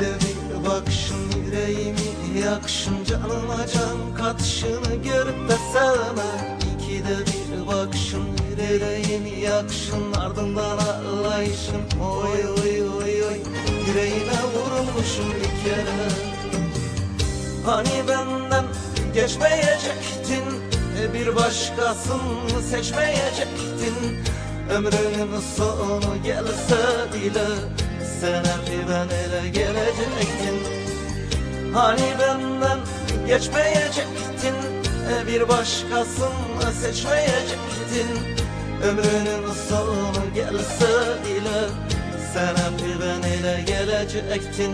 İkide bir bakışın yüreğimi yakışın Canıma can katışını görüp de sevme. İkide bir bakışın yüreğimi yakışın Ardından ağlayışın. Oy oy oy oy Yüreğime vurulmuşum bir kere. Hani benden geçmeyecektin e, Bir başkasını seçmeyecektin. Ömrünün sonu gelse bile Sen hep ben ele gelecektin. Hani benden geçmeyecektin e, Bir başkasını seçmeyecektin. Ömrünün sonu gelse bile Sen hep ben ele gelecektin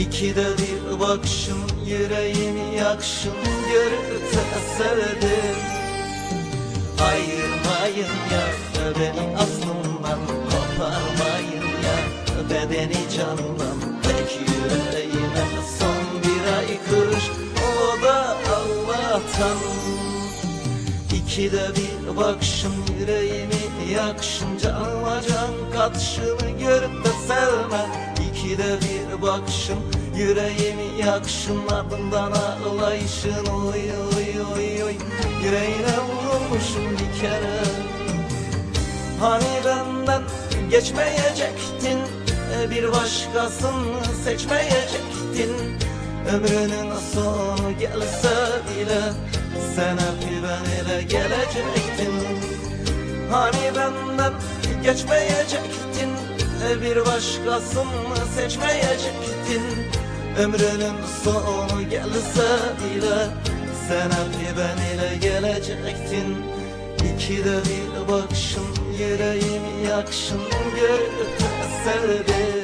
İkide bir bakışın yüreğimi yakşın Görüp de sevdim. Ayırmayın ya beni aslımdan Koparmayın ya bedeni canımdan Tek yüreğime son bir ay kırış O da Allah'tan. İkide bir bakışın yüreğimi yakşın Canıma can katışını görüp de sevme. İkide bir bakışın yüreğimi yakşın Ardından ağlayışın. Oy oy oy oy Yüreğine vurulmuşum bir kere. Hani benden geçmeyecektin e, Bir başkasını seçmeyecektin. Ömrünün sonu gelse bile Sen hep ben ele gelecektin. Hani benden geçmeyecektin Bir başkasını seçmeyecektin Ömrünün sonu gelse bile Sen hep ben ile gelecektin. İkide bir bakışın yüreğimi yakşın Görüp de sevdim